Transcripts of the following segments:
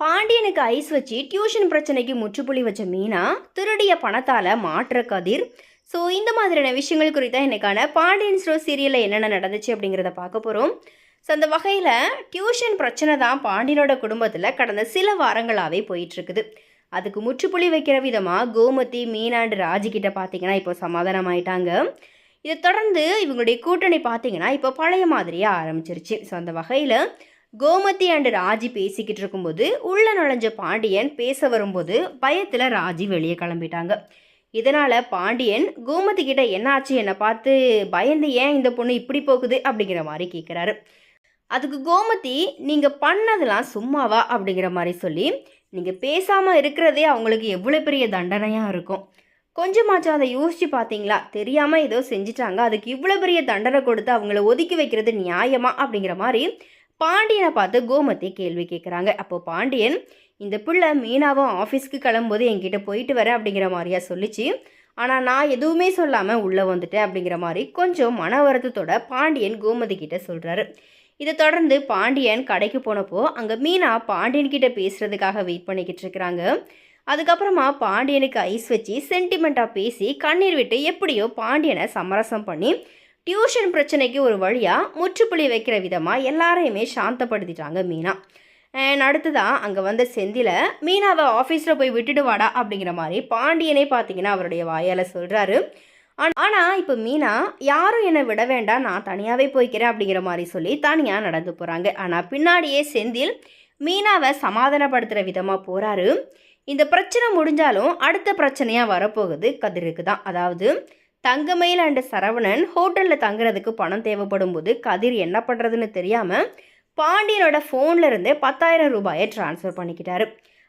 பாண்டியனுக்கு ஐஸ் வச்சு டியூஷன் பிரச்சனைக்கு முற்றுப்புள்ளி வச்ச மீனா திருடிய பணத்தால் மாற்ற கதிர். ஸோ இந்த மாதிரியான விஷயங்கள் குறித்தான் இன்னைக்கான பாண்டியன் ஸ்டோ சீரியலில் என்னென்ன நடந்துச்சு அப்படிங்கிறத பார்க்க போகிறோம் ஸோ அந்த வகையில் டியூஷன் பிரச்சனை தான் பாண்டியனோட குடும்பத்தில் கடந்த சில வாரங்களாகவே போயிட்டுருக்குது. அதுக்கு முற்றுப்புள்ளி வைக்கிற விதமாக கோமதி மீனாண்டு ராஜிக்கிட்ட பார்த்தீங்கன்னா இப்போ சமாதானம் ஆயிட்டாங்க இதை தொடர்ந்து இவங்களுடைய கூட்டணி பார்த்தீங்கன்னா இப்போ பழைய மாதிரியே ஆரம்பிச்சிருச்சு. ஸோ அந்த வகையில் கோமதி அண்ட் ராஜி பேசிக்கிட்டு இருக்கும்போது உள்ள நுழைஞ்ச பாண்டியன் பேச வரும்போது பயத்தில் ராஜி வெளியே கிளம்பிட்டாங்க. இதனால் பாண்டியன் கோமதி கிட்ட என்னாச்சு என்னை பார்த்து பயந்து ஏன் இந்த பொண்ணு இப்படி போகுது அப்படிங்கிற மாதிரி கேட்குறாரு அதுக்கு கோமதி நீங்கள் பண்ணதெல்லாம் சும்மாவா? அப்படிங்கிற மாதிரி சொல்லி நீங்கள் பேசாமல் இருக்கிறதே அவங்களுக்கு எவ்வளோ பெரிய தண்டனையாக இருக்கும். கொஞ்சமாச்சும் அதை யோசித்து பார்த்தீங்களா? தெரியாமல் ஏதோ செஞ்சிட்டாங்க. அதுக்கு இவ்வளோ பெரிய தண்டனை கொடுத்து அவங்கள ஒதுக்கி வைக்கிறது நியாயமா? அப்படிங்கிற மாதிரி பாண்டியனை பார்த்து கோமதி கேள்வி கேட்குறாங்க. அப்போ பாண்டியன் இந்த பிள்ளை மீனாவும் ஆஃபீஸ்க்கு கிளம்பும்போது என்கிட்ட போயிட்டு வரேன் அப்படிங்கிற மாதிரியா சொல்லிச்சு. ஆனால் நான் எதுவுமே சொல்லாமல் உள்ளே வந்துட்டேன் அப்படிங்கிற மாதிரி கொஞ்சம் மன வருத்தத்தோட பாண்டியன் கோமதி கிட்டே சொல்கிறாரு இதை தொடர்ந்து பாண்டியன் கடைக்கு போனப்போ அங்கே மீனா பாண்டியன் கிட்ட பேசுகிறதுக்காக வெயிட் பண்ணிக்கிட்டு இருக்கிறாங்க. அதுக்கப்புறமா பாண்டியனுக்கு ஐஸ் வச்சு சென்டிமெண்ட்டாக பேசி கண்ணீர் விட்டு எப்படியோ பாண்டியனை சமரசம் பண்ணி டியூஷன் பிரச்சனைக்கு ஒரு வழியாக முற்றுப்புள்ளி வைக்கிற விதமாக எல்லாரையுமே சாந்தப்படுத்திட்டாங்க மீனா. அண்ட் அடுத்ததாக அங்கே வந்த செந்தில மீனாவை ஆஃபீஸில் போய் விட்டுட்டு வாடா அப்படிங்கிற மாதிரி பாண்டியனே பார்த்தீங்கன்னா அவருடைய வாயால் சொல்கிறாரு ஆனால் இப்போ மீனா யாரும் என்னை விட வேண்டாம் நான் தனியாகவே போய்க்கிறேன் அப்படிங்கிற மாதிரி சொல்லி தனியாக நடந்து போகிறாங்க ஆனால் பின்னாடியே செந்தில் மீனாவை சமாதானப்படுத்துகிற விதமாக போகிறாரு இந்த பிரச்சனை முடிஞ்சாலும் அடுத்த பிரச்சனையாக வரப்போகுது கதிருக்கு தான். அதாவது தங்கமயில் அண்ட் சரவணன் ஹோட்டலில் தங்குறதுக்கு பணம் தேவைப்படும் போது கதிர் என்ன பண்ணுறதுன்னு தெரியாமல் பாண்டியனோட ஃபோனில் இருந்து பத்தாயிரம் ரூபாயை ட்ரான்ஸ்ஃபர் பண்ணிக்கிட்டாரு.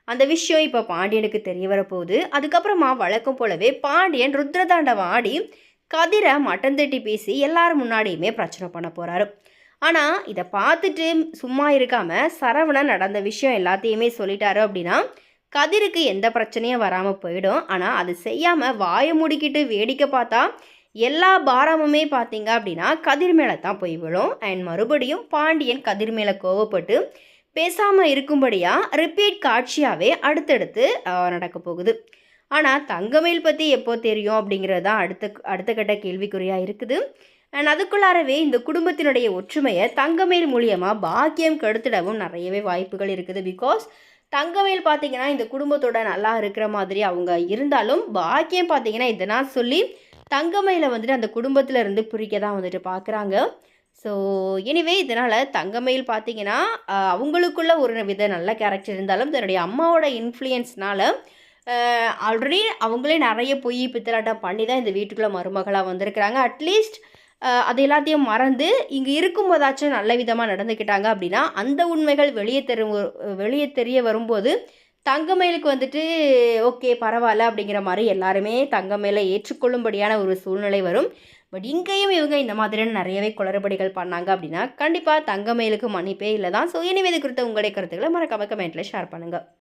அந்த விஷயம் இப்போ பாண்டியனுக்கு தெரிய வரப்போகுது. அதுக்கப்புறமா வழக்கம் போலவே பாண்டியன் ருத்ரதாண்டவம் ஆடி கதிரை மட்டன் தட்டி பேசி எல்லாரும் முன்னாடியுமே பிரச்சனை பண்ண போகிறாரு ஆனால் இதை பார்த்துட்டு சும்மா இருக்காமல் சரவணன் நடந்த விஷயம் எல்லாத்தையுமே சொல்லிட்டாரு அப்படின்னா கதிருக்கு எந்த பிரச்சனையும் வராமல் போயிடும். ஆனால் அது செய்யாமல் வாயை முடிக்கிட்டு வேடிக்கை பார்த்தா எல்லா பாரமுமே பார்த்தீங்க அப்படின்னா கதிர் மேலே தான் போய் விழும். அண்ட் மறுபடியும் பாண்டியன் கதிர் மேலே கோவப்பட்டு பேசாமல் இருக்கும்படியாக ரிப்பீட் காட்சியாகவே அடுத்தடுத்து நடக்க போகுது. ஆனால் தங்கமேல் பற்றி எப்போ தெரியும் அப்படிங்கிறது தான் அடுத்த அடுத்த கட்ட கேள்விக்குறியாக இருக்குது. அண்ட் அதுக்குள்ளாரவே இந்த குடும்பத்தினுடைய ஒற்றுமையை தங்கமேல் மூலியமாக பாக்கியம் கெடுத்துடவும் நிறையவே வாய்ப்புகள் இருக்குது. பிகாஸ் தங்கவேல் பார்த்தீங்கன்னா இந்த குடும்பத்தோட நல்லா இருக்கிற மாதிரி அவங்க இருந்தாலும் பாக்கியம் பார்த்தீங்கன்னா இதனால் சொல்லி தங்கமயில வந்துட்டு அந்த குடும்பத்தில் இருந்து பிரிக்க தான் வந்துட்டு பார்க்குறாங்க ஸோ எனிவே இதனால் தங்கமயில் பார்த்தீங்கன்னா அவங்களுக்குள்ள ஒரு வித நல்ல கேரக்டர் இருந்தாலும் தன்னுடைய அம்மாவோட இன்ஃப்ளூயன்ஸ்னால் ஆல்ரெடி அவங்களே நிறைய பொய் பித்தலாட்டம் பண்ணி தான் இந்த வீட்டுக்குள்ளே மருமகளாக வந்திருக்கிறாங்க. அட்லீஸ்ட் அது எல்லாத்தையும் மறந்து இங்கே இருக்கும்போதாச்சும் நல்ல விதமாக நடந்துக்கிட்டாங்க அப்படின்னா அந்த உண்மைகள் வெளியே தெரு வெளியே தெரிய வரும்போது தங்கமயிலுக்கு வந்துட்டு ஓகே பரவாயில்ல அப்படிங்கிற மாதிரி எல்லாருமே தங்கமயிலை ஏற்றுக்கொள்ளும்படியான ஒரு சூழ்நிலை வரும். பட் இங்கேயும் இவங்க இந்த மாதிரியான நிறையவே குளறுபடிகள் பண்ணாங்க அப்படின்னா கண்டிப்பாக தங்கமயிலுக்கு மன்னிப்பே இல்லை தான் ஸோ எனவே இது குறித்த உங்களுடைய கருத்துக்களை மறக்காம கமெண்ட்டில் ஷேர் பண்ணுங்கள்